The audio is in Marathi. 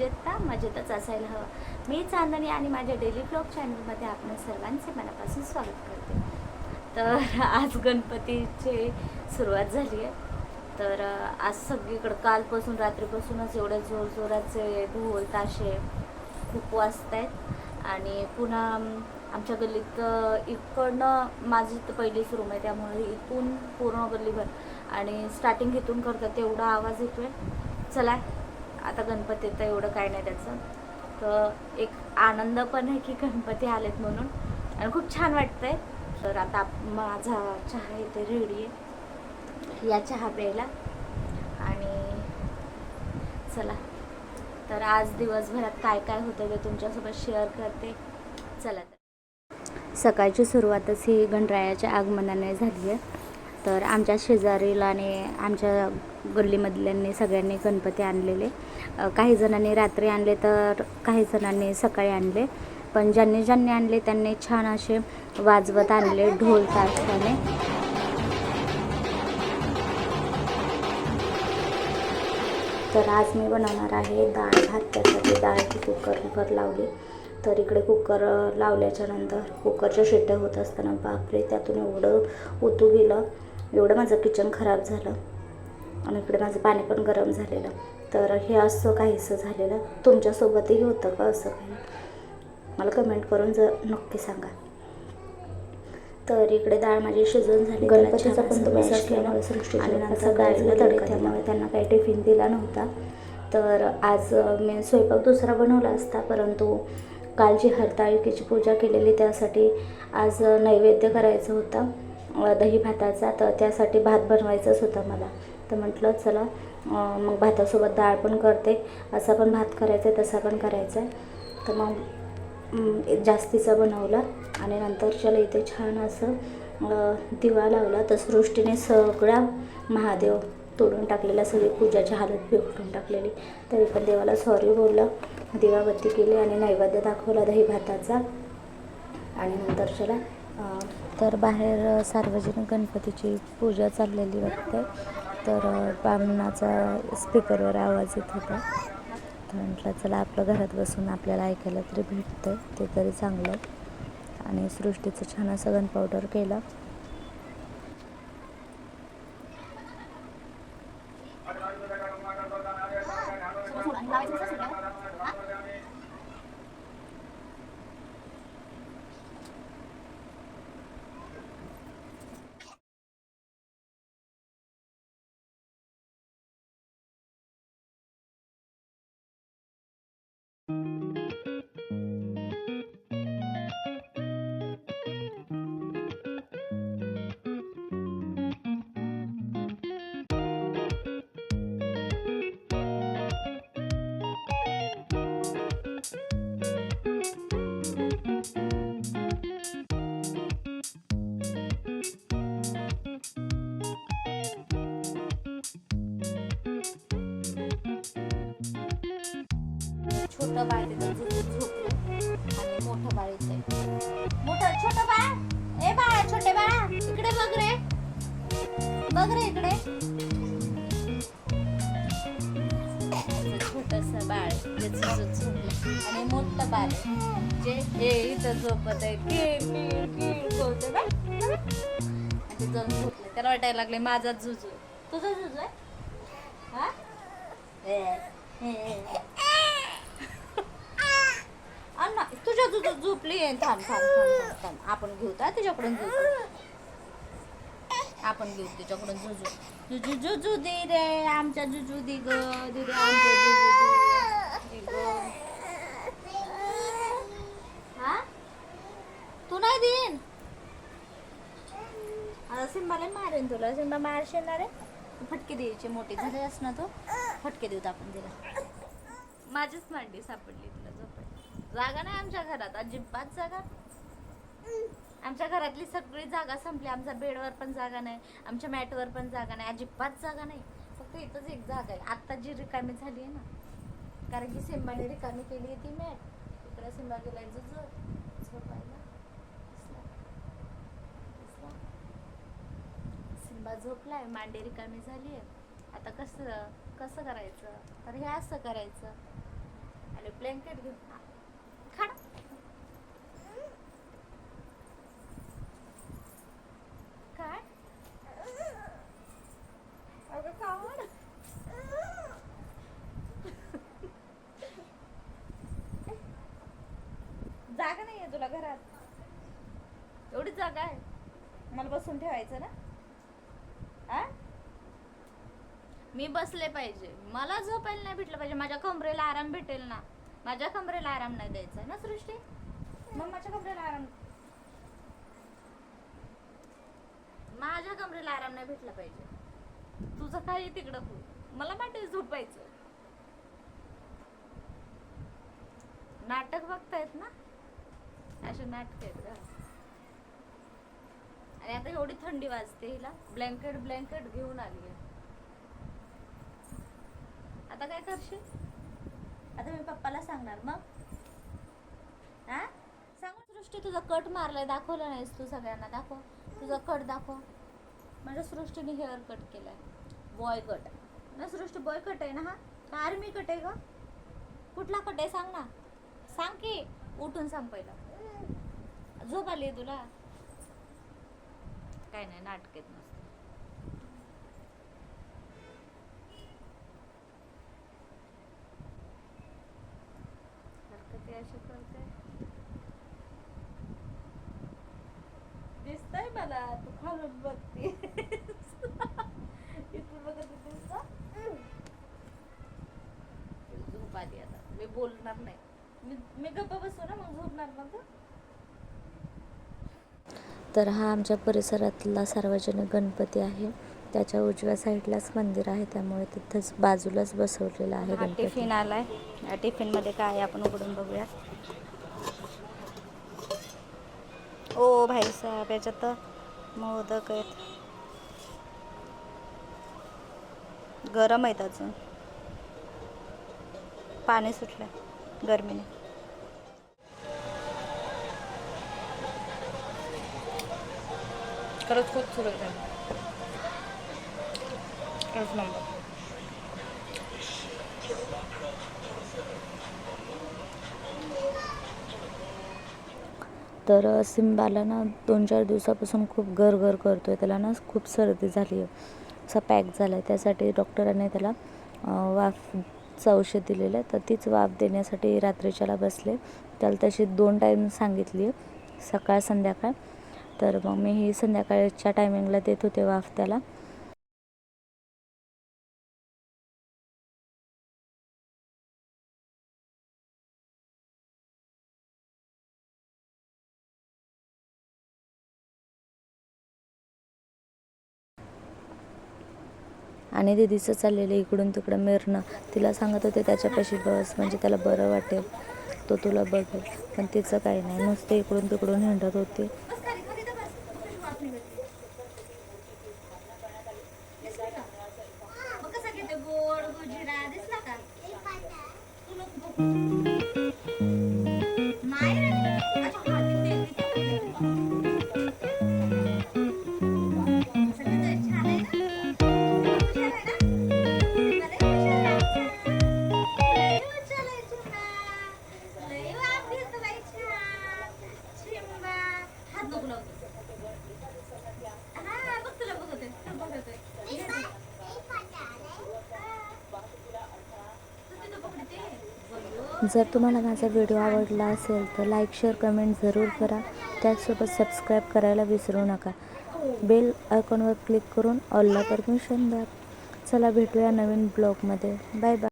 मजेत का मजेतच असायला हवं. मी चांदणी आणि माझ्या डेली ब्लॉग चॅनलमध्ये आपण सर्वांचे मनापासून स्वागत करते. तर आज गणपतीची सुरुवात झाली आहे. तर आज सगळीकडं कालपासून रात्रीपासूनच एवढे जोरजोराचे ढोल ताशे खूप वाजत आहेत आणि पुन्हा आमच्या गल्लीत इकडनं माझी तर पहिलीच रूम आहे त्यामुळे इथून पूर्ण गल्लीभर आणि स्टार्टिंग इथून करतात तेवढा आवाज येतोय. चला आता गणपती तर एवढं काय नाही त्याचं. तर एक आनंद पण आहे की गणपती आलेत म्हणून. आणि खूप छान वाटतंय. तर आता माझा चहा इथे रेडी आहे. या चहा प्यायला. आणि चला. तर आज दिवसभरात काय काय होतं ते तुमच्यासोबत शेअर करते. चला तर. सकाळची सुरुवातच ही गणरायाच्या आगमनाने झाली आहे. तर आमच्या शेजारीला आणि आमच्या गल्लीमधल्यांनी सगळ्यांनी गणपती आणलेले. काही जणांनी रात्री आणले तर काही जणांनी सकाळी आणले. पण ज्यांनी ज्यांनी आणले त्यांनी छान असे वाजवत आणले ढोल ताशाने तर आज मी बनवणार आहे डाळ भात. त्यासाठी डाळची कुकरवर लावली. तर इकडे कुकर लावल्याच्या नंतर कुकरच्या शिट्ट्या होत असताना बापरे त्यातून एवढं ओतू गेलं. एवढं माझं किचन खराब झालं. आणि इकडे माझं पाणी पण गरम झालेलं. तर हे असं काहीसं झालेलं. तुमच्यासोबतही होतं का असं काही? मला कमेंट करून जर नक्की सांगा. तर इकडे डाळ माझी शिजवून झाली. गणपतीचा पण आणि नंतर डाळीला तडका त्यामुळे. त्यांना काही टिफिन दिला नव्हता. तर आज मी स्वयंपाक दुसरा बनवला असता. परंतु काल जी हरताळिकेची पूजा केलेली त्यासाठी आज नैवेद्य करायचं होता. दही भाताचा तर त्यासाठी भात बनवायचाच होता मला. तर म्हटलं चला मग भातासोबत डाळ पण करते. असा पण भात करायचा आहे तसा पण करायचा आहे तर मग जास्तीचा बनवला आणि नंतर चला इथे छान असं दिवा लावला. तर सृष्टीने सगळा महादेव तोडून टाकलेला सगळी पूजाची हालत बिघडून टाकलेली. तरी पण देवाला सॉरी बोललं. दिवाबत्ती केली आणि नैवेद्य दाखवला दही भाताचा. आणि नंतर चला तर बाहेर सार्वजनिक गणपतीची पूजा चाललेली वाटते तर अं, बामणाचा स्पीकरवर आवाज येत होता. तर म्हटलं चला आपलं घरात बसून आपल्याला ऐकायला तरी भेटतं ते तरी चांगलं. आणि सृष्टीचं छान असं गन पावडर केलं. छोटं बाळ तिथं झोपलं आणि मोठं बाळ इथे मोठं छोटं बाळ ए बाळा छोटे बाळा इकडे बघ रे बघ रे इकडे छोटस बाळ आणि मोठं बाळ जे हे इथं झोपत आहे ते जाऊन झोपलं त्याला वाटायला लागले माझा झुजू तुझा झुजू आहे हा ए, तुझ्या तुझं झोपली आहे. थांब थांब थांब थांब थांब. आपण घेऊ तर तुझ्याकडून झुजू आपण घेऊ तुझ्याकडून झुजू जुजू जुजू दे रे आमच्या जुजू दे ग. दे रे आमच्या जुजू दे. हा? तू नाही देईन? आता सिंबाला मारेन तुला. सिंबा मारशील ना रे? फटके द्यायचे मोठे झाले असणार तू? फटके देऊ आपण तिला. माझीच मांडी सापडली तुला झोपायला जागा नाही आमच्या घरात अजिबात जागा. आमच्या घरातली सगळी जागा संपली आमच्या बेडवर पण जागा नाही आमच्या मॅटवर पण जागा नाही अजिबात जागा नाही. फक्त इथंच एक जागा आहे. आत्ता जी रिकामी झाली आहे ना कारण की सिंबाने रिकामी केली आहे ती मॅट. इकडे सिंबा गेलाय जो झोपायला. सिंबा झोपलाय मांडी रिकामी झाली आहे. आता कसं कसं करायचं? तर हे असं करायचं. आणि ब्लँकेट घेऊन हा. खा काय अगं काढ तुला घरात. एवढीच जागा आहे. मला बसून ठेवायचं ना? आ? मी बसले पाहिजे. मला झोपायला नाही भेटलं पाहिजे. माझ्या कमरेला आराम भेटेल ना? माझ्या कमरेला आराम नाही द्यायचा ना सृष्टी? मग माझ्या कमरेला आराम माझ्या कमरेला आराम नाही भेटला पाहिजे. तुझं काय तिकडं? हो मला माहिती झोपायचं. नाटक बघतायत ना? असे नाटक आहेत आणि आता एवढी थंडी वाजते हिला. ब्लँकेट ब्लँकेट घेऊन आली आहे. आता काय करशील? आता मी पप्पाला सांगणार मग. हा? सांगू सृष्टी तुझा कट मारलाय. दाखवलं नाहीस तू सगळ्यांना. दाखव. तुझा कट दाखव. म्हणजे सृष्टीने हेअर कट केलाय. बॉय कट ना सृष्टी बॉय कट आहे ना हा? का आर्मी कट आहे ग? कुठला कट आहे? सांग ना. सांग की. उठून सांग पहिलं. झोप आली आहे तुला? काय नाही नाटकेत नसतं हरकती अशी करते दिसतंय मला तू खालून बघते. इथून बघत ना? झोप आली आता. मी बोलणार नाही. मी मी गप्पा बसू ना मग झोपणार मग. तर हा आमच्या परिसरातला सार्वजनिक गणपती आहे. त्याच्या उजव्या साईडलाच मंदिर आहे. त्यामुळे तिथंच बाजूलाच बसवलेला आहे हा गणपती. टिफिन आलाय. या टिफिनमध्ये काय आहे आपण उघडून बघूया. ओ भाई साहेब याच्यात तर मोदक आहेत. गरम आहेत अजून. पाणी सुटलं गरमीने. खरंच खूप सुरत आहे. खरंच नंबर तर सिम्बाला ना दोन चार दिवसापासून खूप गर गर करतोय. त्याला ना खूप सर्दी झाली आहे असा पॅक झाला आहे त्यासाठी डॉक्टरांनी त्याला अ, वाफचं औषध दिलेलं आहे तर तीच वाफ देण्यासाठी रात्रीच्याला बसले. त्याला तशी दोन टाईम सांगितली. आहे सकाळ संध्याकाळ. तर मग मी ही संध्याकाळच्या टायमिंगला देत होते वाफ त्याला. आणि दीदीचं चाललेलं इकडून तिकडं मिरणं. तिला सांगत होते त्याच्यापाशी बस म्हणजे त्याला बरं वाटेल. तो तुला बघेल. पण तिचं काही नाही. नुसते इकडून तिकडून हिंडत होते. बस खाली जर तुम्हाला माझा व्हिडिओ आवडला असेल तर लाईक शेअर कमेंट जरूर करा. त्याचसोबत सबस्क्राईब करायला विसरू नका. बेल आयकॉनवर क्लिक करून ऑलला परमिशन द्या. चला भेटूया नवीन ब्लॉगमध्ये. Bye bye.